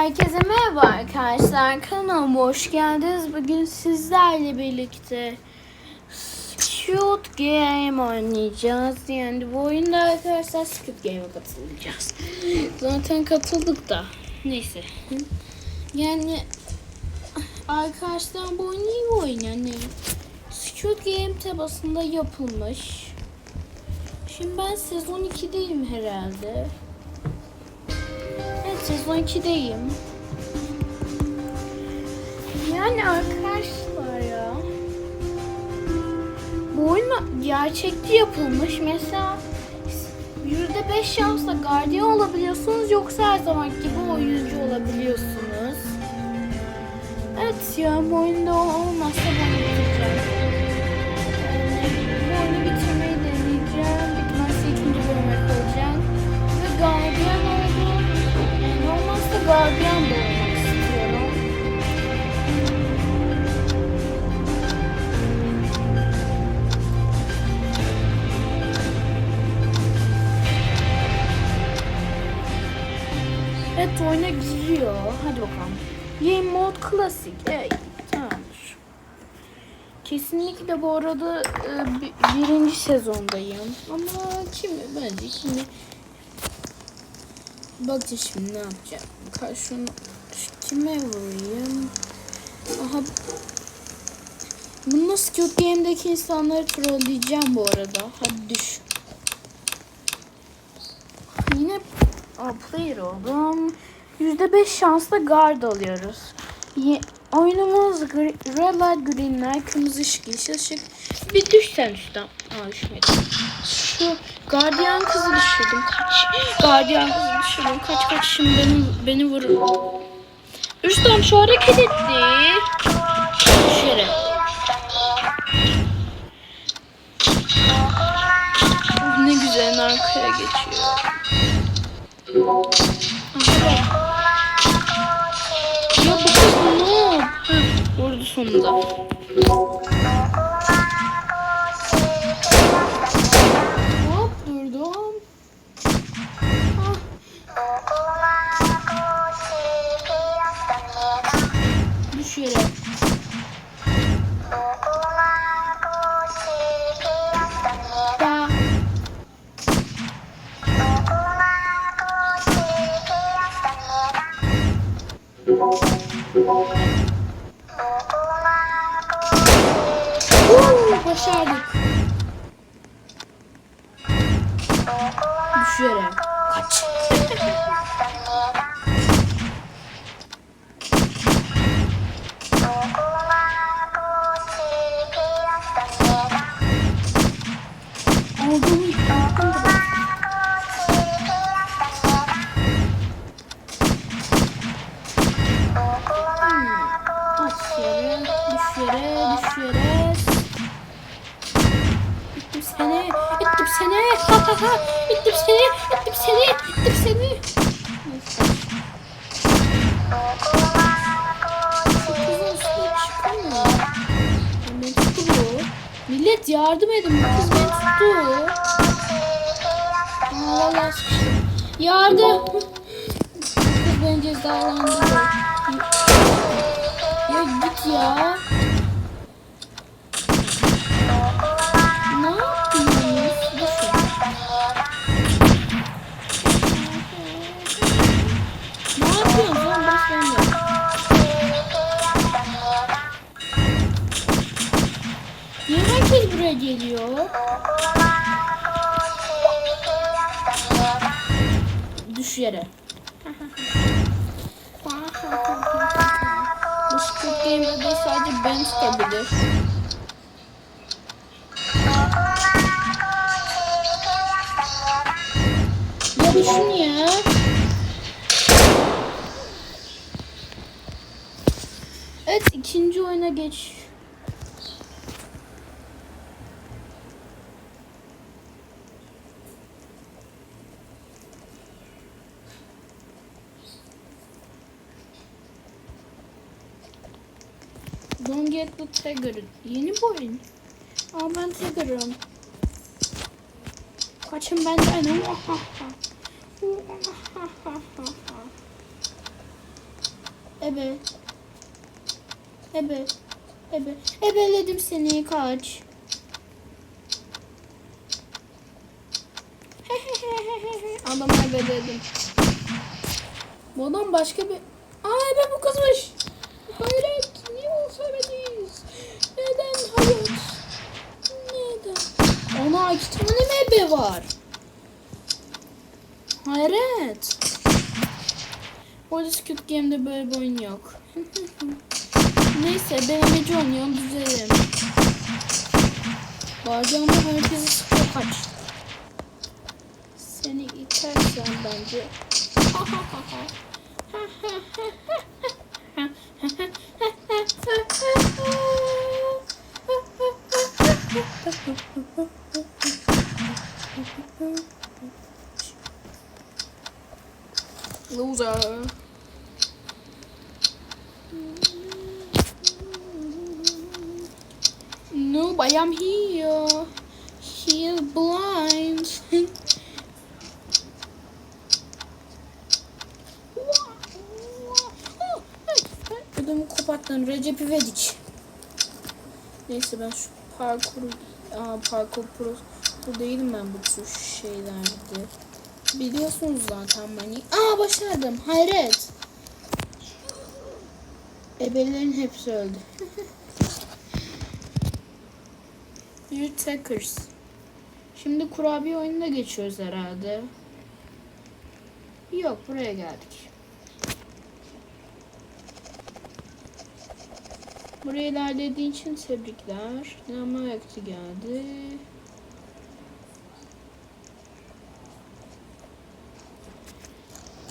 Herkese merhaba arkadaşlar. Kanalıma hoş geldiniz. Bugün sizlerle birlikte Squid Game oynayacağız. Yani bu oyunda arkadaşlar Squid Game'e katılacağız. Zaten katıldık da. Neyse. Yani arkadaşlar bu oyun iyi bir oyun yani. Squid Game tabasında yapılmış. Şimdi ben sezon 2'deyim herhalde. Sezon 2'deyim. Yani arkadaşlar ya. Bu oyun gerçekçi yapılmış. Mesela %5 şansla gardiyan olabiliyorsunuz yoksa her zaman gibi oyuncu olabiliyorsunuz. Evet ya bu oyunda olmazsa ben bitireceğim. Gardiyan da olmak istiyorum. Evet oyuna giriyor. Hadi bakalım. Game mode klasik. Evet. Kesinlikle bu arada e, bi- birinci sezondayım. Ama kimi bence kimi Bakacağız şimdi ne yapacağım. Ka- Şunu şu kime vurayım? Aha. Bunu Squid Game'deki insanları trolleyeceğim bu arada. Hadi düş. Yine Aa, player oldum. %5 şansla guard alıyoruz. Ye- oyunumuz gri- red light greenler, kırmızı ışık, yeşil ışık. Bir düş sen üstten. Aa düşmedim. Şu gardiyan kızı düşürdüm. Kaç. Gardiyan kızı düşürdüm. Kaç kaç şimdi beni, beni vurur. Üstten şu hareket etti. Oh, ne güzel arkaya geçiyor. Aha 혼자. Sıkıştım. Yardım. Beni cezalandırıyor. Ya git ya. Ne yapıyorsunuz? Ne yapıyorsun boş ver. Niye herkes buraya geliyor? Düş yere. Bu Squid Game'de de sadece ben tutabilir. Ya düşün ya. Evet ikinci oyuna geç. The trigger. Yeni bir oyun. Aa ben trigger'ım. Kaçın benden. Ebe. Ebe. Ebe. Ebeledim seni kaç. Adamı ebeledim. Bu adam başka bir... Aa ebe bu kızmış. Hayret. Niye onu söylemediniz? Neden hayret? Neden? Ana iki tane ebe var? Hayret. Bu arada Squid Game'de böyle bir oyun yok. Neyse ben emeci oynuyorum düzelim. Bacağımda herkesi sıkıyor kaç. Seni itersen bence. Loser. No, I am here. He is blind. Ödümü koparttın Recep İvedik. Neyse ben şu parkuru... Aa, parkur pro, pro değilim ben bu tür şeylerde. Biliyorsunuz zaten beni. Aa başardım. Hayret. Ebelerin hepsi öldü. Bir Takers. Şimdi kurabiye oyununa geçiyoruz herhalde. Yok buraya geldik. Buraya ilerlediğin için tebrikler. Ama vakti geldi.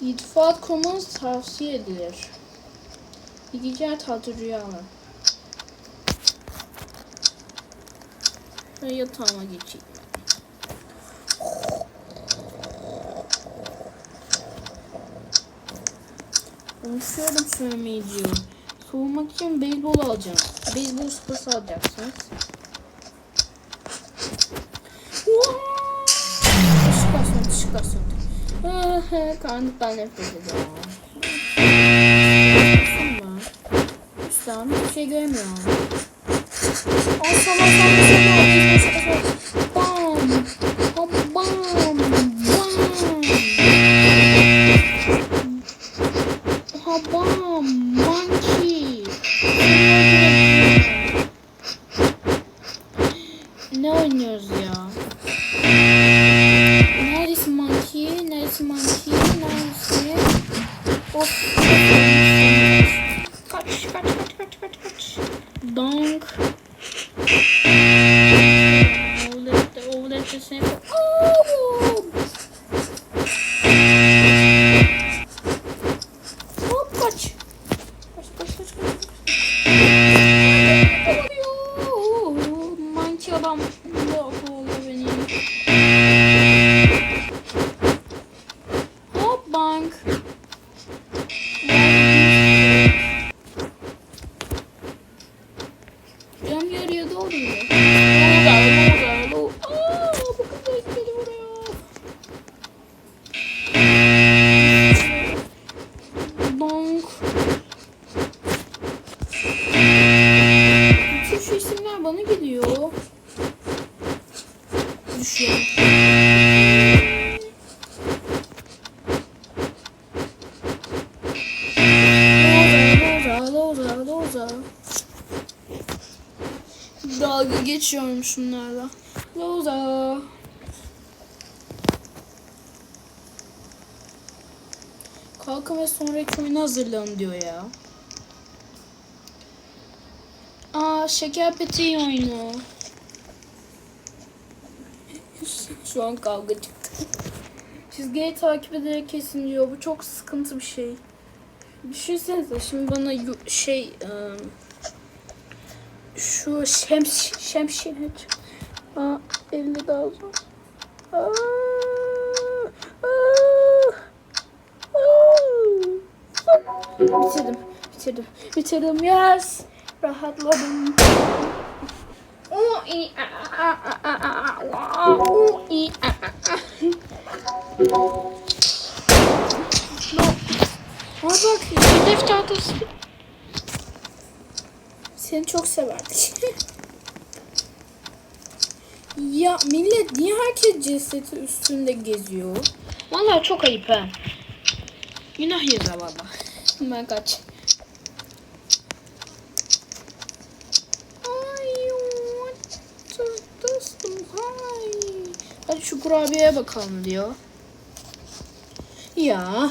İttifak kurmanız tavsiye edilir. İyi geceler tatlı rüyalar. Ben yatağıma geçeyim. Konuşuyorum söylemeyi diyor. Soğumak için beyzbol alacağım. Beyzbol sopası alacaksınız. Ah, Karanlıktan nefret ediyorum. Üstten hiçbir şey görmüyorum. Ay sana sana Of. Cam yarıya doğru mu? Kalkın ve sonraki oyuna hazırlanın diyor ya. Aa şeker peteği oyunu. Şu an kavga çıktı. Çizgiyi takip ederek kesin diyor. Bu çok sıkıntı bir şey. Düşünsenize şimdi bana şey ıı, şu şems şemsiye çık. Aa 50 daha zor. Aa, aa, aa. Bitirdim. Bitirdim. Bitirdim. Yes. Rahatladım. No. Ha bak hedef tahtası. Seni çok severdik. ya millet niye herkes cesedi üstünde geziyor? Vallahi çok ayıp ha. Günah yazar valla. Ben kaç. Hadi şu kurabiyeye bakalım diyor. Ya.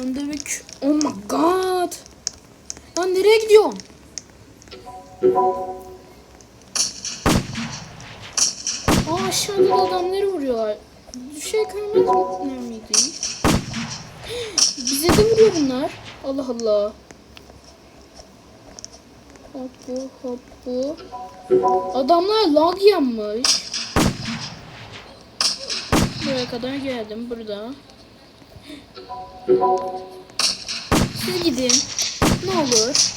Andevik. Oh my god. Lan nereye gidiyorsun? Aa aşağıda da adamları vuruyorlar. Düşey kırmızı miydi? Bize de vuruyor bunlar. Allah Allah. Hop bu hop bu. Adamlar lag yanmış. Buraya kadar geldim burada. Siz gidin. Ne olur.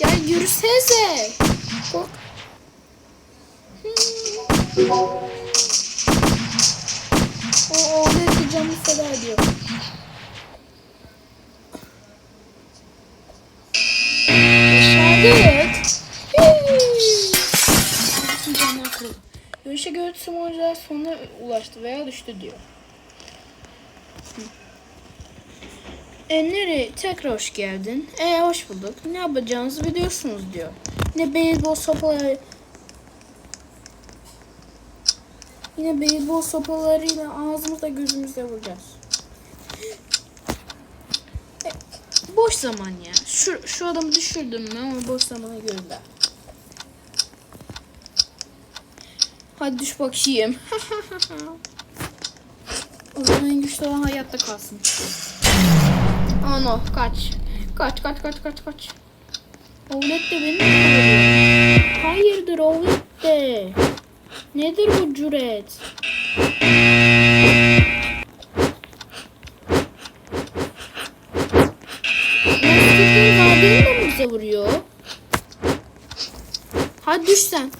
Ya yürüsenize. Kork. Hmm. O oğlu canı sever diyor. Görüşe göre tüm sonuna ulaştı veya düştü diyor. Enleri tekrar hoş geldin. E hoş bulduk. Ne yapacağınızı biliyorsunuz diyor. Ne beyzbol sopaları Yine beyzbol sopalarıyla ağzımızda gözümüzde vuracağız. E, boş zaman ya. Şu, şu adamı düşürdüm mü ama boş zamana gönder. Hadi düş bakayım. o zaman en güçlü olan hayatta kalsın. Ano kaç. Kaç kaç kaç kaç kaç. Ovlet de beni? Hayırdır Ovlet de? Nedir bu cüret? Lastiklerin gardiyanı da mı bize vuruyor? Hadi düş sen.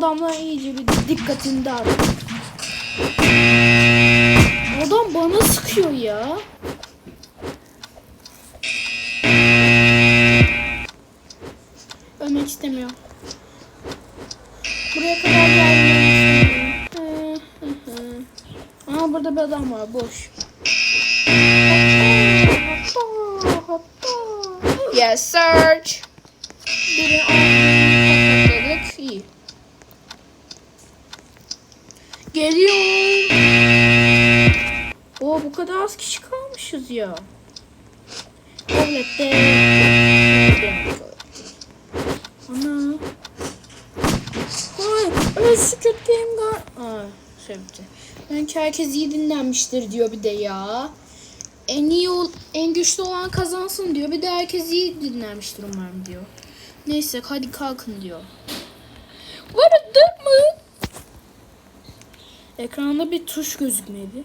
adamlar iyice bir dikkatini dağıttı. Adam bana sıkıyor ya. Ölmek istemiyor. Buraya kadar gelmek istemiyor. Hı, hı, hı. Aa burada bir adam var boş. Az kişi kalmışız ya. Evet de. Ana. Ay, öyle Squid Game gar... Aa, şey bitti. Herkes iyi dinlenmiştir diyor bir de ya. En iyi ol, en güçlü olan kazansın diyor. Bir de herkes iyi dinlenmiştir umarım diyor. Neyse hadi kalkın diyor. Vardı mı? Ekranda bir tuş gözükmedi.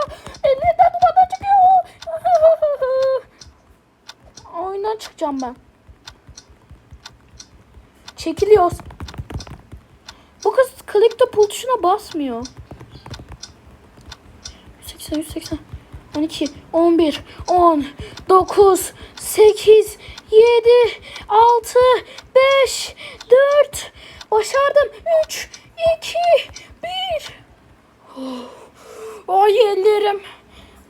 Oyundan çıkacağım ben. Çekiliyoruz. Bu kız click the pull tuşuna basmıyor. 180 180 12 11 10 9 8 7 6 5 4 Başardım. 3 2 1 Ay ellerim.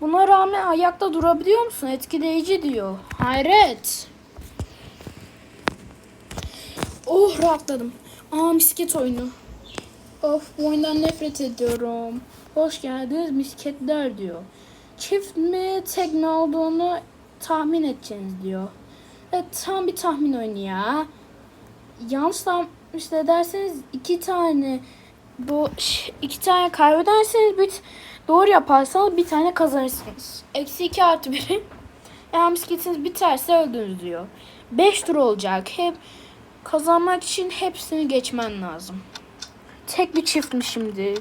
Buna rağmen ayakta durabiliyor musun? Etkileyici diyor. Hayret. Oh rahatladım. Aa misket oyunu. Of bu oyundan nefret ediyorum. Hoş geldiniz misketler diyor. Çift mi tek mi olduğunu tahmin edeceğiniz diyor. Evet tam bir tahmin oyunu ya. Yanlış tahmin işte derseniz iki tane bu iki tane kaybederseniz bir Doğru yaparsanız bir tane kazanırsınız. Eksi 2 artı 1. Eğer bisikletiniz biterse öldünüz diyor. 5 tur olacak. Hep kazanmak için hepsini geçmen lazım. Tek bir çift mi şimdi?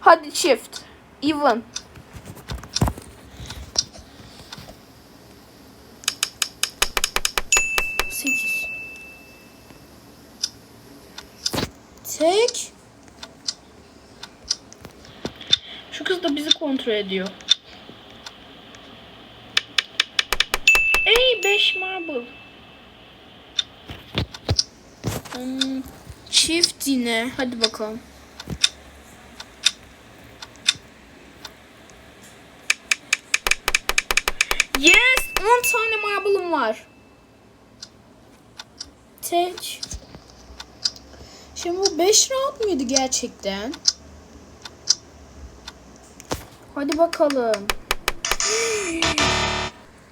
Hadi çift. Even. Sekiz. Tek. Şu kız da bizi kontrol ediyor. Ey 5 marble. Hmm, çift yine. Hadi bakalım. Yes! 10 tane marble'ım var. Tek. Şimdi bu 5 round muydu gerçekten? Hadi bakalım.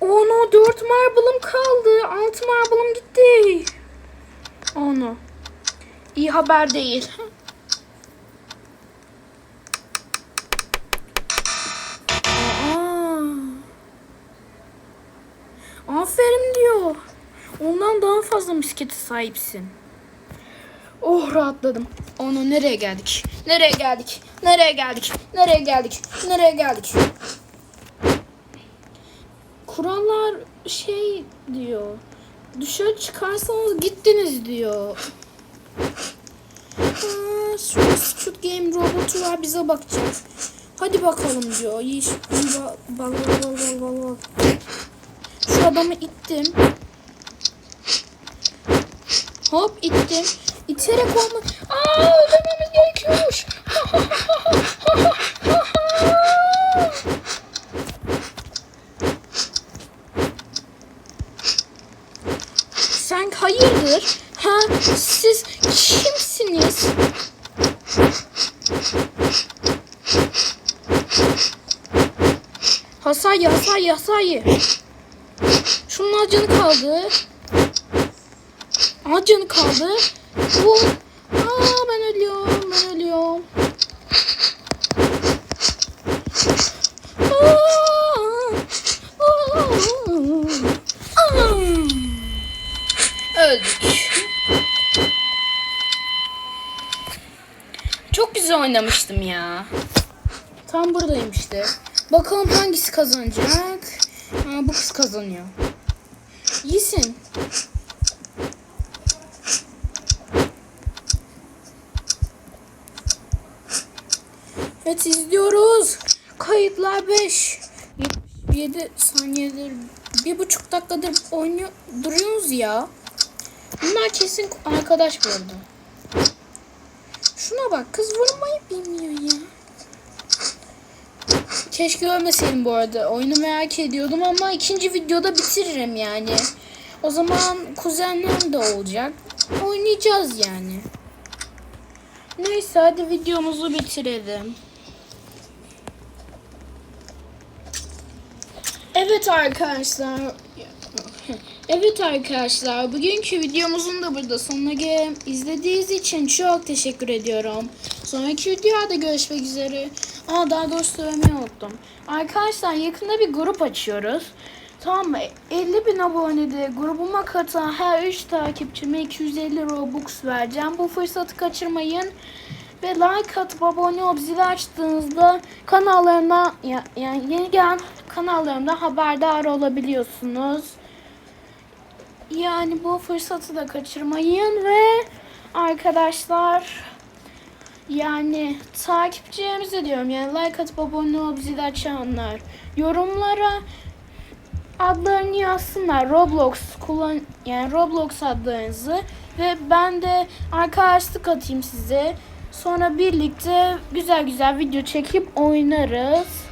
Ono 4 marble'ım kaldı. 6 marble'ım gitti. Ono. İyi haber değil. Aferin diyor. Ondan daha fazla bisiklete sahipsin. Oh rahatladım. Onu nereye geldik? Nereye geldik? Nereye geldik? Nereye geldik? Nereye geldik? Kurallar şey diyor. Dışarı çıkarsanız gittiniz diyor. Şu Squid Game robotu var bize bakacak. Hadi bakalım diyor. Bal, bal, bal, bal, bal, bal. Şu adamı ittim. Hop ittim. İterek olma. Aa öldürmemiz gerekiyormuş. Sen hayırdır? Ha siz kimsiniz? Hasay hasay hasay. Şunun acını kaldı. Az canı kaldı. Bu. Aa ben ölüyorum. Ben ölüyorum. Çok güzel oynamıştım ya. Tam buradayım işte. Bakalım hangisi kazanacak. Ha, bu kız kazanıyor. İyisin. Evet izliyoruz. Kayıtlar 5. 77 saniyedir. Bir buçuk dakikadır oynuyor duruyoruz ya. Bunlar kesin arkadaş bu. Şuna bak kız vurmayı bilmiyor ya. Keşke ölmeseydim bu arada. Oyunu merak ediyordum ama ikinci videoda bitiririm yani. O zaman kuzenlerim de olacak. Oynayacağız yani. Neyse hadi videomuzu bitirelim. Evet arkadaşlar. Evet arkadaşlar bugünkü videomuzun da burada sonuna geldim. İzlediğiniz için çok teşekkür ediyorum. Sonraki videoda görüşmek üzere. Aa daha doğrusu söylemeyi unuttum. Arkadaşlar yakında bir grup açıyoruz. Mı? 50 bin abonede grubuma katılan her 3 takipçime 250 Robux vereceğim. Bu fırsatı kaçırmayın. Ve like atıp abone olup zili açtığınızda kanallarımda ya- yani yeni gelen kanallarımda haberdar olabiliyorsunuz. Yani bu fırsatı da kaçırmayın ve arkadaşlar yani takipçilerimize diyorum yani like atıp abone olup zil açanlar yorumlara adlarını yazsınlar Roblox kullan yani Roblox adlarınızı ve ben de arkadaşlık atayım size. Sonra birlikte güzel güzel video çekip oynarız.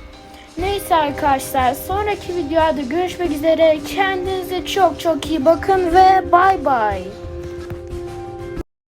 Neyse arkadaşlar sonraki videoda görüşmek üzere. Kendinize çok çok iyi bakın ve bay bay.